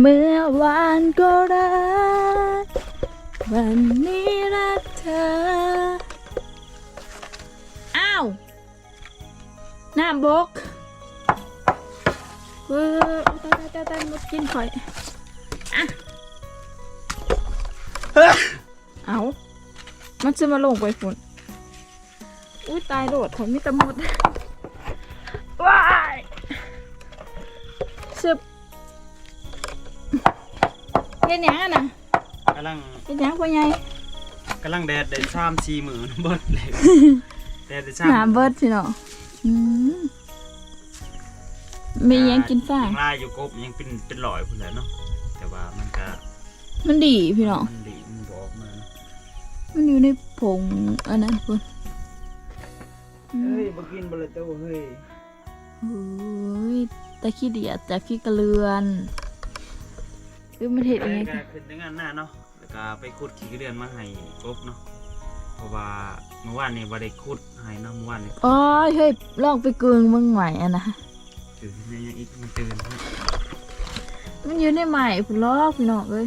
เมื่อวานก็รัก วันนี้รักเธอ อ้าว หน้ำบกเว้ยตายตายตายตามดกินข่อย อะ เอามันจะมาลงไปฝุ่นอุ้ยตายโดดผมมีตะมด เฮ็ดหยังอะน่ะกำลังเฮ็ดหยังพ่อใหญ่กำลังแดดได้ชามชีมือเบิดเลยแดดได้ชามหนาเบิดสิเนาะอืมมีหยังกินฟ้างยังลายอยู่กบยังเป็นเป็นหลอยพุ่นแหละเนาะแต่ว่ามันก็มันดีพี่เนาะมันดีมันบอกมาเนาะมันอยู่ในผงอันนั้นพุ่นอืมเฮ้ยบ่กินบ่เลยเต้าเฮ้ยโอ้ยตะขี้เดียดจากขี้กระเลือน คือมันเห็ดเอ้ยังยไงก็ขึ้นในงานหน้าเนาะแล้วก็ไปขุดขี้เดือนมาให้กบเนาะเพราะว่าเมื่อวานนี่บ่ได้ขุดให้เนาะเมื่อวานนี่อ๋อเฮ้ยลองไปกึงมึงใหม่อะนะตื่นยังยังอีกมันตื่นมันอยู่ในใหม่พุ่นลอกพี่น้องเอ้ย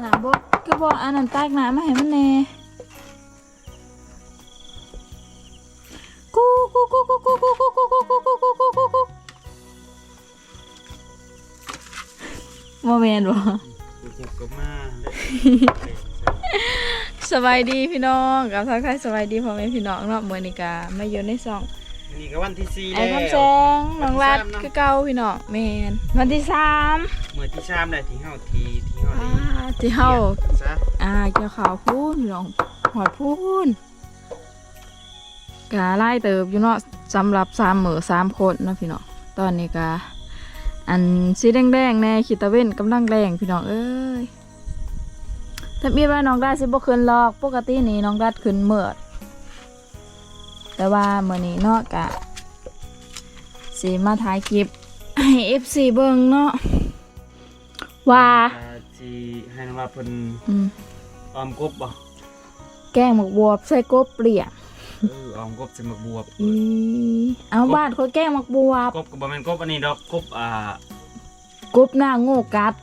หนาบกก็บอกอันนั้นตากน้ำมาให้มันแน่ โมเมนต์บ่กูกบก็มาเลยสบายดีพี่น้องกับทักทายสบายดีพ่อแม่พี่น้องเนาะมื้อนี้ก็มาอยู่ในซ่องนี่ก็วันที่สี่ไอ้แล้วคำแสงน้องรัดวันที่สามเนาะคือเก่าพี่น้องแม่นวันที่สามเมื่อที่ชามได้ที่เฮาทีที่เฮาอ่าได้ที่เฮาซะอ่าเกี่ยวขาวพูนพี่น้องหอดพูนกาไล่เติบอยู่เนาะสำหรับสามมือสามคนเนาะพี่น้องตอนนี้กา อันสีแดงๆแน่ขีดตะเว้นกำลังแรงพี่น้องเอ้ยถ้ามีว่าน้องดัดสิบ่ขึ้นหรอกปกตินี่น้องดัดขึ้นเมื่อแต่ว่ามื้อนี้เนาะกะสิมาถ่ายคลิปให้ FC เบิ่งเนาะว่าก็ที่ให้น้องว่าเพิ่นอืมออมกบบ่แกงหมกบวบใส่กบเปลี่ย เออออมกบใส่หมกบวบอีเอาบ้านเขาแกงหมกบวบกบก็บ่แม่นกบอันนี้ดอกกบอ่ากบหน้าโง่กัด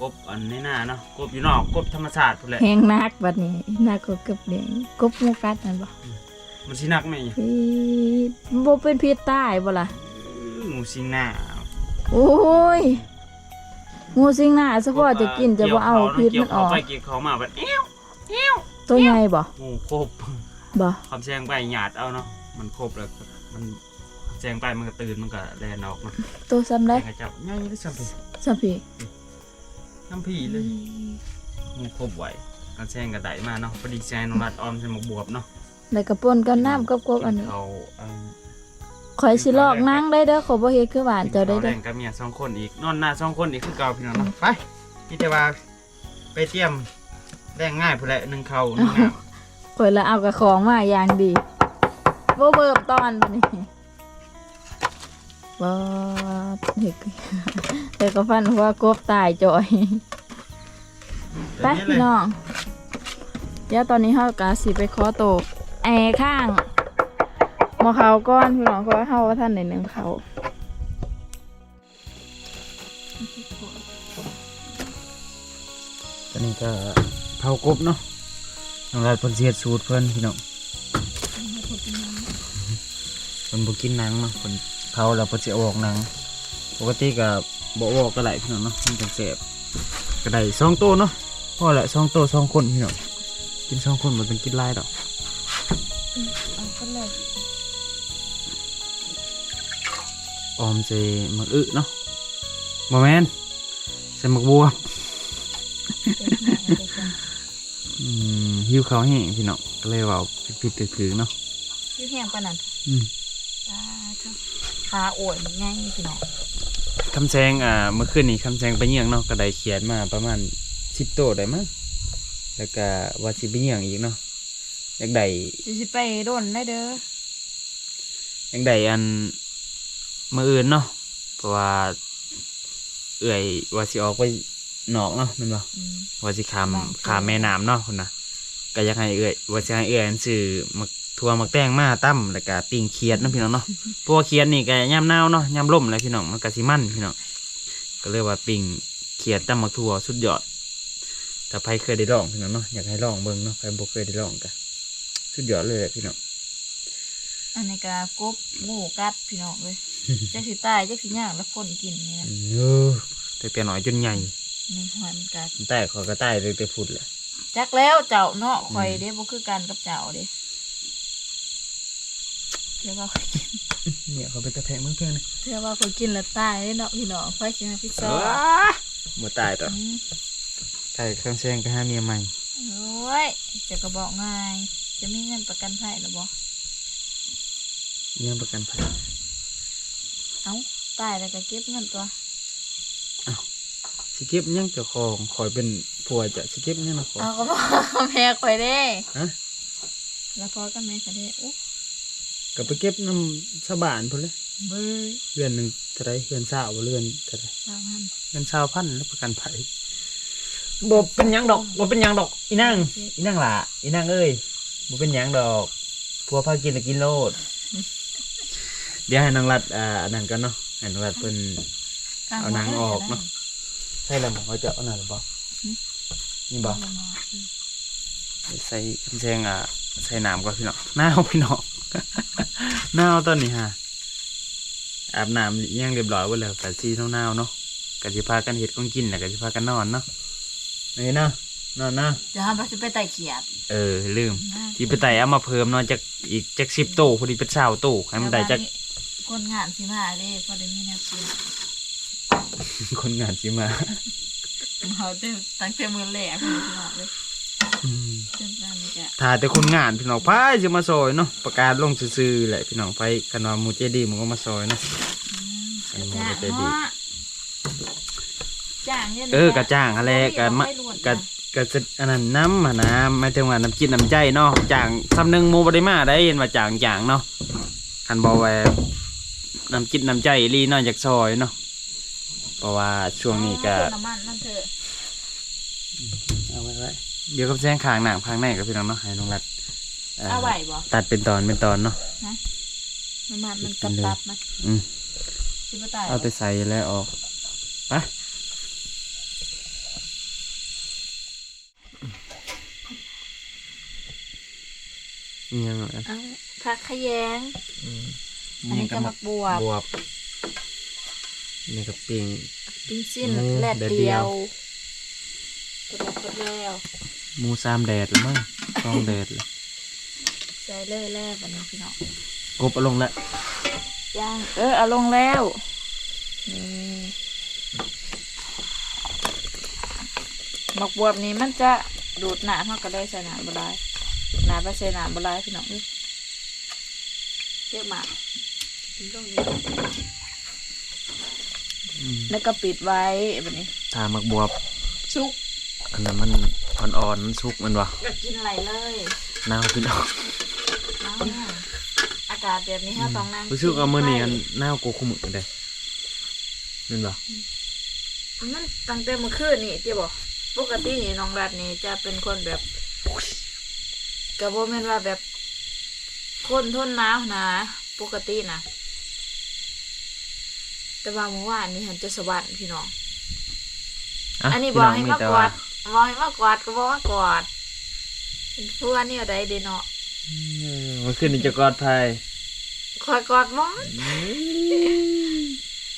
กบอันในหน้าเนาะกบอยู่นอกกบธรรมชาติพุ่นแหละแหงนักบัดนี้นักกบเกับเลี้ยงกบโง่กัดนั่นบ่มันสิหนักไหมอีมันบ่เป็นพิษตายบ่ล่ะอื้องูสิงหน้าโอ้ยงูสิงหน้าเฉพาะจะกินจะบ่เอาพิษเกี่ยมัวนเขาออกไปเกี่ยวเขามาแบบเอ้วตัวใหญ่บ่งูคบ บ่คำแซงไปหยาดเอาเนาะมันครบแล้วก็มันแซงไปมันก็ตื่นมันก็แลนออกเนาะตัวซ้ำได้แซงกระเจ้าง่ายได้ซ้ำพี่ซ้ำพี่น้ำพี่เลยงูครบไหวกันแซงกระไดมาเนาะพอดีแซงนองรัดออมใส่หมกบวบเนาะแล้วก็ป่นกับน้ำกับกบอันนี้เขาอันข่อยสิลอกนางได้เด้อขอยบ่เฮ็ดคือหวานเจ้าได้แรเด้องกับเมียสองคนอีกนอนหน้าสองคนอีกคือเก่าพี่น้องเนาะไปพี่แต่ว่าไปเตรียมแรงง่ายผู้ใดหนึ่งเขาหนึ่งน้ ข่อยละเอากับของมาอย่างดีบ่เบิบตอนบัดนี้บ่เด็กเด็กก็ฟันว่ากบตายจ่อยำไปพี่น้องเดี๋ยวตอนนี้เฮากะสิไปขอโตวแอร์ข้างหมอเขาก้อนพี่น้องเพราะว่าเฮาว่าท่านในหนึ่งเขาตอนนี้ก็เผากบเนาะ น้องรัดเพิ่นเสียดสูตรเพิ่นพี่น้องเพิ่นบ่กินหนังเนาะเพิ่นเผาแล้วเพิ่นสิเอาออกหนัง ปกติก็บ่ออกก็ได้พี่น้องเนาะมันจังแซ่บก็ได้สองโตวเนาะพอละสองโตวสองคนพี่น้องกินสองคนบ่เป็นกินหลายดอกเอาคนเลยออมใส่หมักอึเนาะบ่แม่นใส่หมักบัวอืม หิวข้าวแห้งพี่น้องก็เลยเว่าผิดๆถือๆเนาะชื่อแห้งปานนั้นอืมตาเจ้าขาโอยมันง่ายพี่น้องคำแซงอ่าเมื่อคืนนี้คำแซงไปเยี่ยงเนาะก็ได้เขียนมาประมาณสิบโตได้มั้งแล้วก็ว่าสิไปเยี่ยงอีกเนาะอยากได้จะสิไปโดนได้เด้ออยากได้อันมืออื่นเนาะเพราะว่า เอื่อยว่าสิออกไปนอกเนาะแมันบ่อืมว่าสิขามบางขามแม่น้ำเนาะคุณนะ ก็อยากให้เอื่อยว่าสิให้เอื่อยอันซื้อมักทัวมักแตงมาตั้มแล้วก็ปิ้งเขียดเนาะพี่น้องเนาะเพราะว่าเขียดนี่ก็ยามหนาวเนาะยามลมแล้วพี่น้องมันก็สิมันพี่น้องก็เลยว่าปิ่งเขียดตำมักถั่วสุดยอดถ้าใครเคยได้ลองพี่น้องเนาะอยากให้ลองเบิ่งเนาะใครบ่เคยได้ลองก็สุดยอดเลยแหละพี่น้องอันนี้ก็กบงูกัดพี่น้องเลยจักสิตายจักสิย่างแล้วคนกินนี่นะเออแต่เปียน้อยจนใหญ่นี่หอยมันกัดแต่ขอยก็ตายเลยแต่พุดแหละ จักแล้วเจ้าเนาะข่อยอืมเด้บ่คือกันกับเจ้าเด้เดี๋ยวว่าข่อยกินเนี่ยเขาเป็นตะแพงเพื่อนๆนะเดี๋ยวว่าข่อยกินแล้วตายเด้เนาะพี่น้องข่อยสิหาพิซซ่าบ่ตายต่ออืมตายเครื่องแซงก็หาเมียใหม่โอ้ยจะก็บอกง่าย จะมีเงินประกันภัยหรือบ่เมียประกันภัยเอ้าตายแล้วก็เก็บเงินตัวสิเก็บหยังเจ้าของขอยเป็น ผัวจะสิเก็บหยังนะขอเอาก็บอกแม่ข่อยเด้ฮะแล้วพอก็แม่ข่อยเด้อุ๊ยก็ไปเก็บน้ำชาวบ้านพุ่นเลยเบ้ยเรือนหนึ่งเท่าไรเรือนเศร้าบ่เรือนเท่าไรสามพันเรือนเศร้าพันแล้วประกันภัยบ่เป็นหยังดอกบ่เป็นหยังดอกอีนางอีนางล่ะอีนางเอ้ยบ่เป็นหยังดอกผัวพากินแล้วกินโลด เดี๋ยวให้นางรัดอ่าอันนั้นกันเนาะให้นางรัดเพิ่น เอาหนังออกเนาะ ใช่แล้วหมอเขาจะเอาหน่อยหรือเปล่า นี่บ่ใส่กำแพงอะใส่น้ำก่อนพี่น้องหนาวพี่น้องหนาวตอนนี้ฮะอาบน้ำอิหยังเรียบร้อยหมดแล้วแต่ซีหนาวๆเนาะกะสิพากันเห็ดของกินแหละกะสิพากันนอนเนาะนี่นะนอนนะจะทำไปสิไปไต่เขียดเออลืม ที่ไปไต่เอามาเพิ่มเนอนจากอีกจากสิบโตพอดีเป็นเช้าโตให้มันได้จากคนงานสิมาเด้พอได้มีแนวกินคนงานสิมา เขาเต็มตั้งแต่มือแรกเลยพี่น้องเลยอืมเต็มบ้านนี่จ้ะถ้าแต่คนงานพี่น้องพายจะมาซอยเนาะประกาศลงซื่อๆแหละพี่น้องไปกันว่าหมูเจดีมันก็มาซอยเนาะอืมอันนี้จ้างมันก็จะดีเนาะจ้างเนี่ยนะเออกระจ้างอะไรกะมะไม่รวนกะกะจะอันนั้นน้ำอะนะหมายถึงว่าน้ำจิตน้ำใจเนาะจางสำนึงหมูบริมาได้เห็นว่าจางจางเนาะคันบอกว่าน้ำจิตน้ำใจอีหลีเนอกจากซอยเนาะ เพราะว่าช่วงนี้ก็เอาน้ำมันนั่นเถอะเอาไว้ไว้เดี๋ยวกับแซงขางหนังข้างในกับพี่น้องเนาะให้น้องรัดเอ่อเอาไหวบ่ตัดเป็นตอนเป็นตอนเนาะน้ำมันมันกระตับมันอืมสิบ่ตายเอาไปใส่แล้วออกไปนี่ยังไงเอาผักขะแยงอันนี้ก็มักบวบ บวบ นี่ก็ปิงปิ้งสิ้นหมูแลดแดดเดีเดียยว วกระดกกระแล้วหมูสามแดดหรือมั้งสองแดดเลยใส่เลยแล้วบัดนี้พี่น้องกบเอาลงแล้วย่างเออเอาลงแล้วนี่หมกบวบนี้มันจะดูดหนามันก็ได้ใส่หนาบลายหนาไปใส่หนาบลายพี่น้องเอ้ยเยอะมากกินตรงนี้ แล้วก็ปิดไว้แบบนี้ทามักบวบชุกอันนั้นมันอ่อนๆมันสุกมันวะก็กินอะไรเลยหนาวพี่น้องน้ำอากาศแบบนี้ฮะต้องนั่งรู้สึกว่ามื้อนี้อันหนาวกูคุมึกเลยนั่นวะมันตั้งแต่เมื่อคืนนี่ที่บอกปกตินี่น้องรัดนี่จะเป็นคนแบบกระโบแม่นว่าแบบคนทนหนาวนะปกตินะ แต่ว่าเมื่อวานนี่หันจะสวรรค์พี่น้องะอันนี้พี่บอกงให้มีมาแต่กอว่าดบอกให้มากอดก็บอกมากอดเป็นเพื่อนนี่อะไรเดเนาะเออเมื่อคืนนี้จะกอดไทยคอยกอดมอน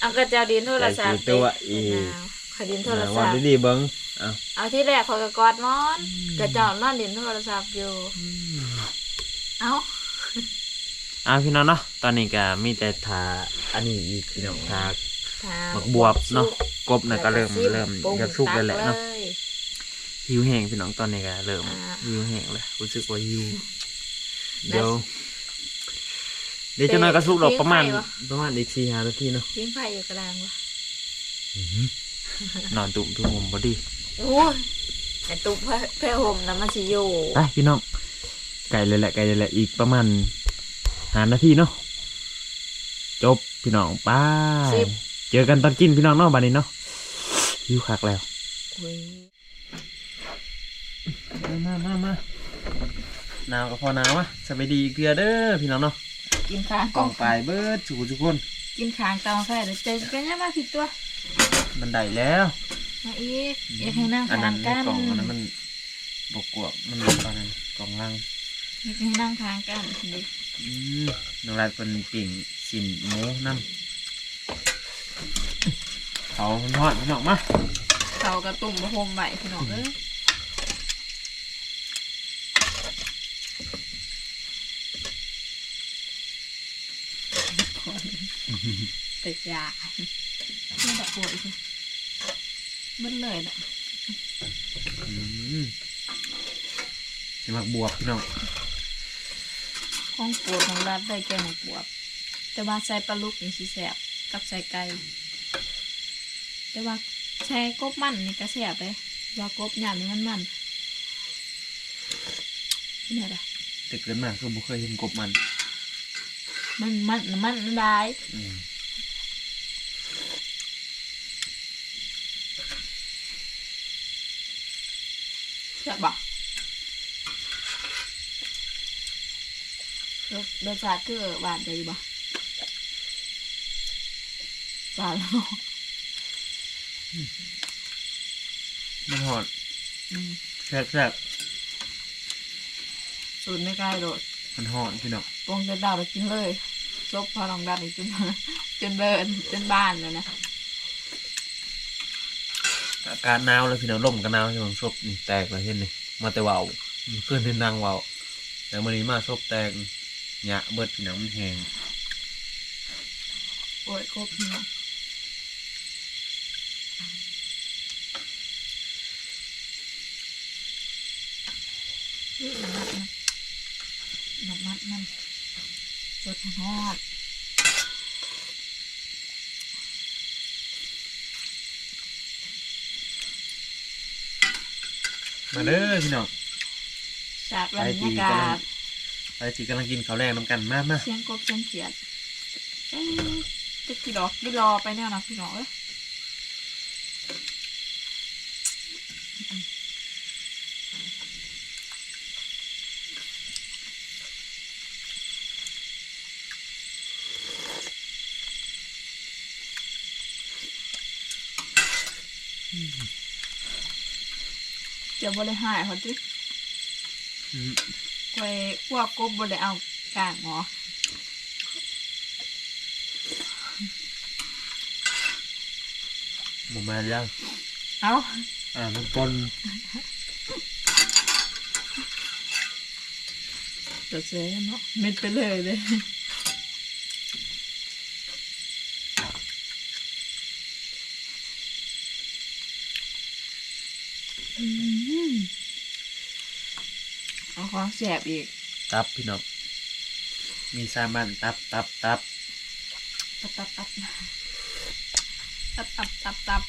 เอากระเจ้าดินโทรศัพท์ใจสิตัวอีกขอยดินโทรอ่าศัว่าพท์ดีๆเบิ้งเอาเอาที่แรกเขาก็กอดมอนกระเจ้านอนดินโทรศัพท์อยู่ เอา อ่าพี่น้องเนาะตอนนี้ก็มีแต่ทา อันนี้อีกพี่น้องทาถามหมักบวบเนาะกบน่ะก็เริ่มแล้วซิเริ่มปรุงจะสุกแล้วแหละเนาะตักยหิวแห้งพี่น้องตอนนี้ก็เริ่มอ่าหิวแห้งเลยรู้สึกว่าหิวแล้วเดี๋ยวเดี๋ยวจะน้อยก็สุกดอกปิ้งประมาณไฟวะประมาณอีกสี่ห้านาทีเนาะยิงไฟอยู่กลางวะนอนตุ่มทุ่มพอดีโอ้ยไอตุ๊กแพแพ่ห่มนะมันสิอยู่ไปพี่น้องไก่เลยแหละไก่เลยแหละอีกประมาณห้านาทีเนาะ จบพี่น้องไป้าสิบ เจอกันตอนกินพี่น้องเนาะบัดนี้เนาะหิวคักแล้ว อุ้ยมามามาหนาวก็พอหนาวอะสบายดีเกลือเด้อพี่น้องเนาะกินค้างกล่องปลายเบิดจุกทุกคน กินค้างเตาไฟเดี๋ยวเจอกันยังมาผิดตัว มันได้แล้ว มาอีกอยากให้นั่งอันทานั้นนในกันกล่องอันนั้นมันบกกวบมันตอนนั้นกล่องล่างอยากให้นั่งทานกันดิอืมน้องรัดเป็นปิ่ง สินหมูน้ำเขาทอดพี่น้องมาเขากระตุ่มประพรมใบพี่น้องเอ้ยติดยาไม่ดอกบัวอีกเลยมันเลยนะอืมจะมักบวกพี่น้องห้องปวดของรัฐได้แกงหมกบวบ แต่ว่าใส่ปลาลูกนี่สิแสบกับใส่ไก่แต่ว่าใช้กบมันนี่ก็แสบเลยว่ากบหยาบนี่มันมันนี่แหละแต่เกิดมาคือบ่เคยเห็นกบมัน มันมันมันมันได้อืมแสบบ่รสรสชาติคือหวานใจดีบ่ หวานแล้วเนาะมันหอดอืมแซ่บแซ่บสูตรไม่ใกล้โดดมันหอดพี่น้องปงจะดาวไปกินเลยซบพอลองดัดอีกจนจนเบินจนบ้านเลยนะอากาศหนาวแล้วพี่น้องลมก็หนาวใช่ไหมซบนี่แตกเลยเห็นนี่มาแต่เว่าวมันขึ้นเป็นนางเว่าวแต่มื่อนี้มาซบแตกหยะเบิดพี่น้องมันแหงโอ้ยครบพี่น้อง น้ำมันนะน้ำมันมันรสฮอดมาเด้อพี่น้องจากบรรยากาศไปจีกำลังกินข้าวแรงน้ำกันมากมาเสียงกบเสียงเขียดเอ๊ะจะกี่ดอกกี่รอไปแน่นะพี่น้องเอ้ย เดี๋ยวบริหายเขาจิอืมควยพวกกบบริเอากางหมอหมูมาแล้วเอาอ่ามันปนเดี๋ยวเสียเนาะเม็ดไปเลยเลยอืมเอา ของแสบอีก ตับพี่น้อง มีซามันตับตับตับตับตับตับตับตับตับตับ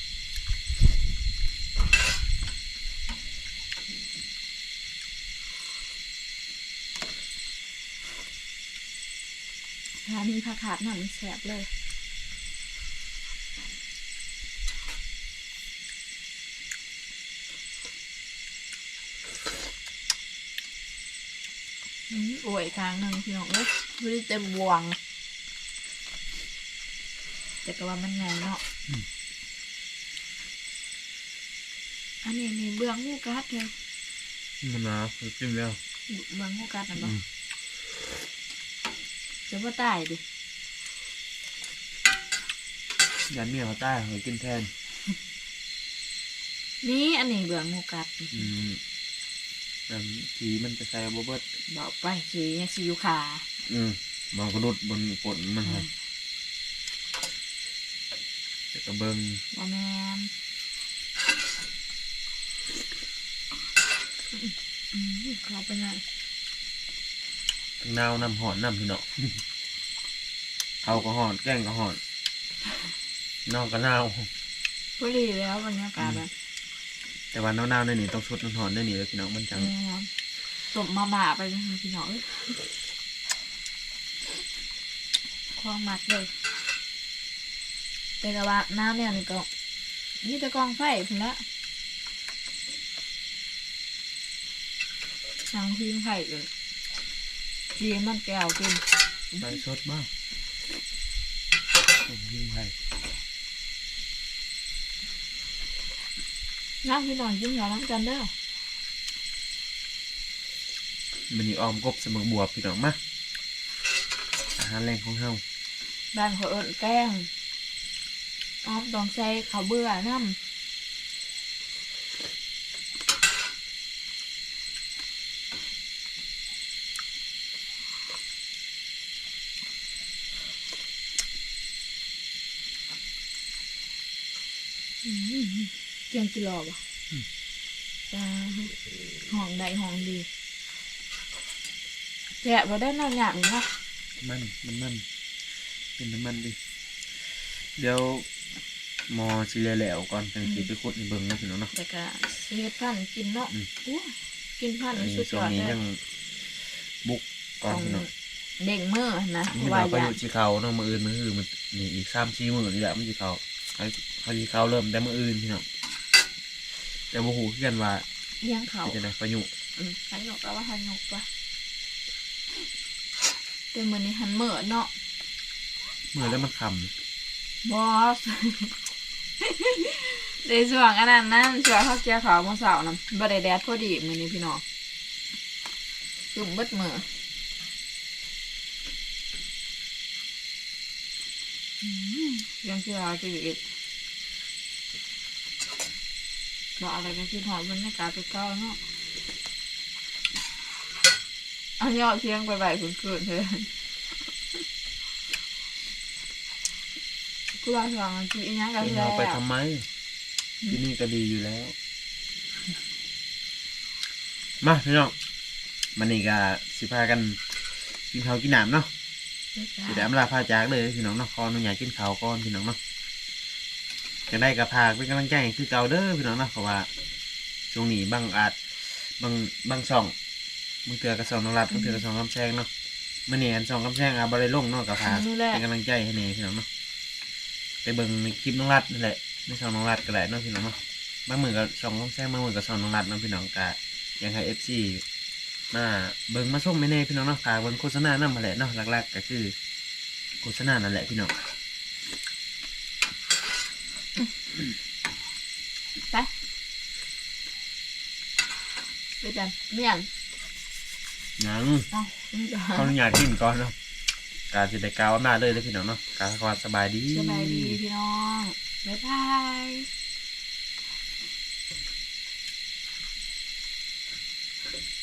ถ้ามีผักขาดหน่อยมันแสบเลย โอ้ยครั้งหนึ่งพี่น้องเอ้ยไม่ได้เต็มวง แต่ก็ว่ามันใหญ่เนาะอันนี้นี่เบื้องงูกัดเลยมันหนาวจิ้มแล้วเบื้องงูกัดนะอืเนาะมจะว่าตายดิยันเมียเขาใต้เขากินแทน นี่อันนี้เบื้องงูกัด อืม อันสีมันจะใส่บเบิดบอกไปสิยังสิอยู่ขาอืมมองกระดุดบนฝนมันให้แต่กระเบิงว่าแมนอืมเขาไปไหนทั้งนาวน้ำหอนน้ำพี่น้องเขาก็หอนแกล้งก็หอนนอกก็นาวพอดีแล้วบรรยากาศแบบ แต่ว่าหนาวๆในนี่ต้องชุดน้ำหอนในนี่แล้วพี่น้องมันจังแม่สมมาหมาไปเลยค่ะพี่น้องเอ้ยความมักเลย แต่กะว่าน้ำเนี่ยนี่ก็นี่จะกองไฟพุ่นละทางพิมไผ่เลยดีมันแก้วกินใส่สดบ้างผมยิงไผ่ น้ำพี่น้องกินข้าวน้ำกันเด้อมันนี่ออมกบเสมอบวบพี่น้องมาอาหารแรงของเฮาบ้านเขาเอิญแกงออมต้องใส่ข้าวเบื่อน้ำ อืมเกียงกิโลบ่ะจ้าห้องใดห้องดีแกะบ่ได้นอนหยาบเนาะมันมันมันเป็นน้ำมันดิเดี๋ยวหมอสิเแล้วก่อนจังสิไปขุดในเบิ่งเนาะพี่น้องเนาะแต่ก็สิเฮ็ดพันธุ์กินเนาะอืมโอ้กินพันธุ์อันนี่นี้สุดช่ยวงอดนี้เลยยังบุกก่อนพี่น้องเด้งมือนะนี่ว่าเราอไปย่าองยู่ที่เขาเนาะมืออื่นมืออื่นมันนี่อีกสามสี่มือนี่แหละมันที่เขาเขาเขาที่เขาเริ่มแต่มืออื่นพี่น้อง แต่บ่ฮู้คือกันว่าเลี้ยงเขาเป็นจังไดประยุอืมหันหยกแล้วว่าหันหยกปะแต่มื้อนี้หันเหมือเนาะมือแล้วมันคบอสในส่วงอันนั้นนั่นส่วงข้าวเกี๊ยวขาวมะสาวนะบ่ได้แดดพอดีมื้อนี้พี่น้องจุ่มเบิดมืออืมยังคือเอาชี วิตบอกอะไรกันคือหอมบรรยากาศไปเก่าเนาะเอายอดเทียงไปไหวคุณคืนเถอะกูว่าส่วงมันคืออีหยังำกันเป็นแล้เราวไปทำไม ที่นี่ก็ดีอยู่แล้ว มาพี่น้องมันนี่ก็สิพากันกินข้าวกินน้ำเนาะสิได้อำลาพาจากเลยพี่น้องเนาะขออนุญาตกินข้าวก่อนพี่น้องเนาะ จะได้กระพากเป็นกำลังใจให้คือเก่าเด้อพี่น้องเนาะเพราะว่าช่วงนี้บางอาจบางบางช่องบางเถื่อกระสองน้องรัดบางเถื่อกระสองกำแพงเนาะเมื่อนี้อันสองกำแพงอาบริลงเนาะกระพากมือแรกเป็นกำลังใจให้เน่พี่น้องเนาะไปเบิ่งในคลิปน้องรัดนั่นแหละในช่องน้องรัดก็ได้เนาะพี่น้องเนาะบางมือกับช่องกำแพงบางมือกับช่องน้องรัดเนาะพี่น้องกะยังให้เอฟซีมาเบิ่งมาชมไม่แน่พี่น้องเนาะฝากเบิ่งโฆษณานั่นมาแหละเนาะหลักๆก็คือโฆษณานั่นแหละพี่น้อง ไปไปจันเมียนยังเอ้านี่ก็ขออนุญาตกินก่อนเนาะการจะได้กล่าวอำนาจเลยเลยพี่น้องเนาะการความสบายดี สบายดีพี่น้องบ๊ายบาย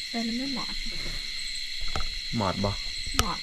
ไปแล้วไม่หมอดหมอดบ่หมอด